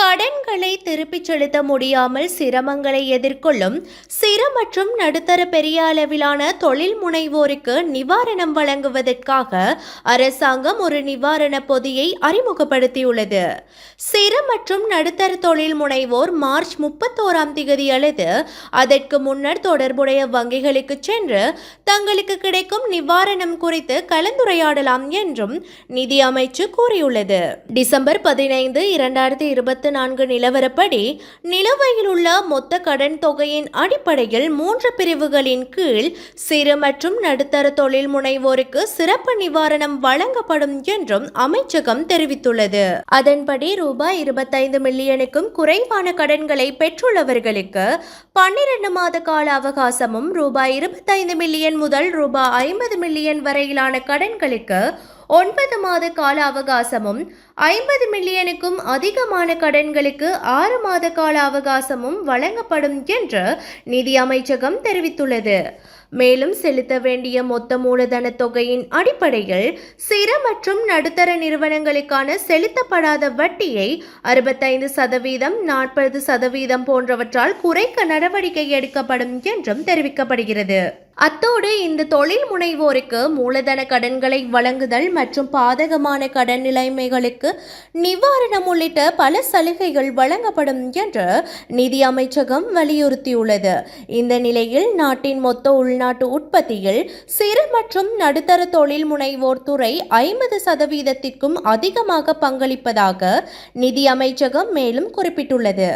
கடன்களை திருப்பிச் செலுத்த முடியாமல் சிரமங்களை எதிர்கொள்ளும் சிறு மற்றும் நடுத்தர பெரிய அளவிலான தொழில் முனைவோருக்கு நிவாரணம் வழங்குவதற்காக அரசாங்கம் ஒரு நிவாரண பொதியை அறிமுகப்படுத்தியுள்ளது. சிறு மற்றும் நடுத்தர தொழில் முனைவோர் மார்ச் முப்பத்தோராம் தேதி அல்லது அதற்கு முன்னர் தொடர்புடைய வங்கிகளுக்கு சென்று தங்களுக்கு கிடைக்கும் நிவாரணம் குறித்து கலந்துரையாடலாம் என்றும் நிதி அமைச்சு கூறியுள்ளது. டிசம்பர் பதினைந்து இரண்டாயிரத்தி இருபத்தி இருபத்தி நான்கு நிலவரப்படி நிலுவையில் உள்ள மொத்த கடன் தொகையின் அடிப்படையில் மூன்று பிரிவுகளின் கீழ் சிறு மற்றும் நடுத்தர தொழில் முனைவோருக்கு சிறப்பு நிவாரணம் வழங்கப்படும் என்றும் அமைச்சகம் தெரிவித்துள்ளது. அதன்படி ரூபாய் இருபத்தைந்து மில்லியனுக்கும் குறைவான கடன்களை பெற்றுள்ளவர்களுக்கு பன்னிரண்டு மாத கால அவகாசமும் ரூபாய் இருபத்தைந்து மில்லியன் முதல் ரூபாய் ஐம்பது மில்லியன் வரையிலான கடன்களுக்கு ஒன்பது மாத கால அவகாசமும் ஐம்பது மில்லியனுக்கும் அதிகமான கடன்களுக்கு ஆறு மாத கால அவகாசமும் வழங்கப்படும் என்று நிதி அமைச்சகம் தெரிவித்துள்ளது. மேலும் செலுத்த வேண்டிய மொத்த மூலதன தொகையின் அடிப்படையில் சிறு மற்றும் நடுத்தர நிறுவனங்களுக்கான செலுத்தப்படாத வட்டியை அறுபத்தைந்து சதவீதம் நாற்பது சதவீதம் போன்றவற்றால் குறைக்க நடவடிக்கை எடுக்கப்படும் என்றும் தெரிவிக்கப்படுகிறது. அத்தோடு இந்த தொழில் முனைவோருக்கு மூலதன கடன்களை வழங்குதல் மற்றும் பாதகமான கடன் நிலைமைகளுக்கு நிவாரணம் உள்ளிட்ட பல சலுகைகள் வழங்கப்படும் என்று நிதி அமைச்சகம் வலியுறுத்தியுள்ளது. இந்த நிலையில் நாட்டின் மொத்த உள்நாட்டு உற்பத்தியில் சிறு மற்றும் நடுத்தர தொழில் முனைவோர் துறை ஐம்பது சதவீதத்திற்கும் அதிகமாக பங்களிப்பதாக நிதி அமைச்சகம் மேலும் குறிப்பிட்டுள்ளது.